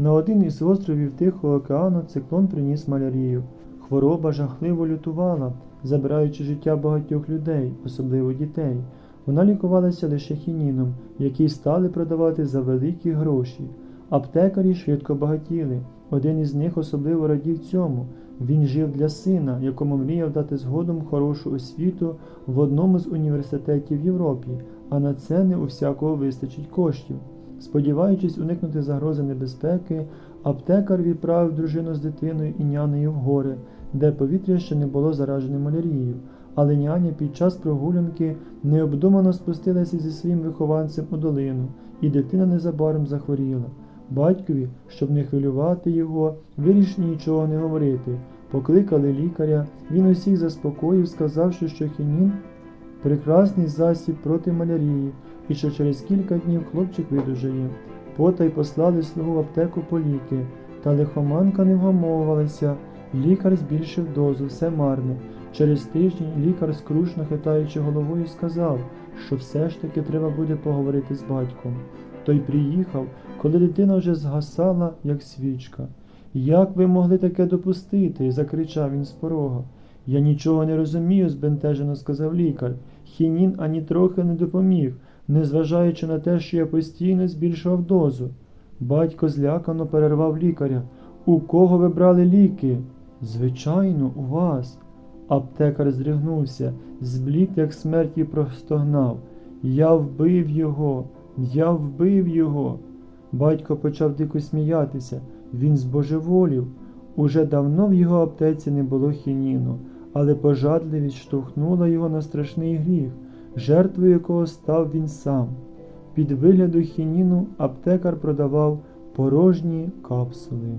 На один із островів Тихого океану циклон приніс малярію. Хвороба жахливо лютувала, забираючи життя багатьох людей, особливо дітей. Вона лікувалася лише хініном, який стали продавати за великі гроші. Аптекарі швидко багатіли. Один із них особливо радів цьому. Він жив для сина, якому мріяв дати згодом хорошу освіту в одному з університетів Європі, а на це не у всякого вистачить коштів. Сподіваючись уникнути загрози небезпеки, аптекар відправив дружину з дитиною і нянею в гори, де повітря ще не було заражене малярією. Але няня під час прогулянки необдумано спустилася зі своїм вихованцем у долину, і дитина незабаром захворіла. Батькові, щоб не хвилювати його, вирішили нічого не говорити. Покликали лікаря, він усіх заспокоїв, сказавши, що хінін прекрасний засіб проти малярії, і що через кілька днів хлопчик видужає. Потай послали слугу в аптеку по ліки, та лихоманка не вгамовувалася. Лікар збільшив дозу, все марне. Через тиждень лікар, скрушно хитаючи головою, сказав, що все ж таки треба буде поговорити з батьком. Той приїхав, коли дитина вже згасала, як свічка. Як ви могли таке допустити? закричав він з порога. Я нічого не розумію, збентежено сказав лікар. Хінін ані трохи не допоміг, незважаючи на те, що я постійно збільшував дозу. Батько злякано перервав лікаря. У кого ви брали ліки? Звичайно, у вас. Аптекар здригнувся, зблід, як смерті простогнав. Я вбив його, я вбив його. Батько почав дико сміятися. Він збожеволів. Уже давно в його аптеці не було хініну, але пожадливість штовхнула його на страшний гріх, жертвою якого став він сам. Під вигляду хініну аптекар продавав порожні капсули.